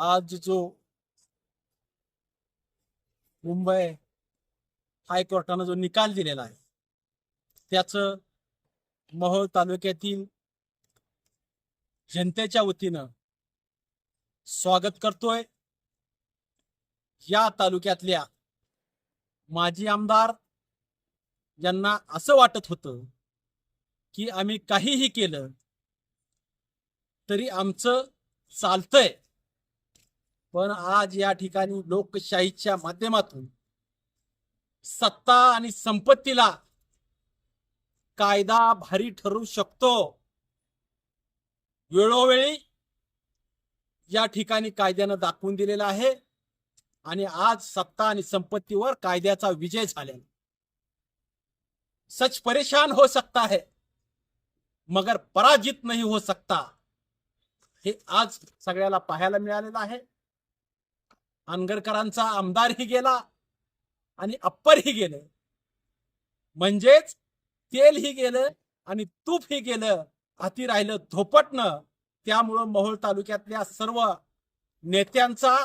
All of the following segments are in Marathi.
आज जो मुंबई हायकोर्टानं जो निकाल दिलेला आहे त्याचं महोळ तालुक्यातील जनतेच्या वतीनं स्वागत करतोय. या तालुक्यातल्या माजी आमदार यांना असं वाटत होतं की आम्ही काहीही केलं तरी आमचं चालतंय. पण आज या ठिकाणी लोकशाहीच्या माध्यमातून सत्ता आणि संपत्तीला कायदा भारी ठरू शकतो. वेळोवेळी या ठिकाणी कायद्यानं दाखवून दिलेलं आहे आणि आज सत्ता आणि संपत्तीवर कायद्याचा विजय झालेला सच परेशान हो सकता है मगर पराजित नहीं हो सकता हे आज सगळ्याला पाहायला मिळालेलं आहे. अनगरकरांचा आमदारही गेला आणि अप्परही गेलं. म्हणजेच तेलही गेलं आणि तूपही गेलं. हाती राहिलं धोपटणं. त्यामुळं मोहोळ तालुक्यातल्या सर्व नेत्यांचा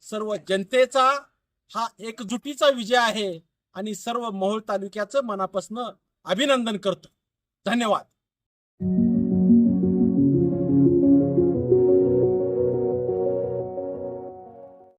सर्व जनतेचा हा एकजुटीचा विजय आहे आणि सर्व मोहोळ तालुक्याचं मनापासून अभिनंदन करतो. धन्यवाद.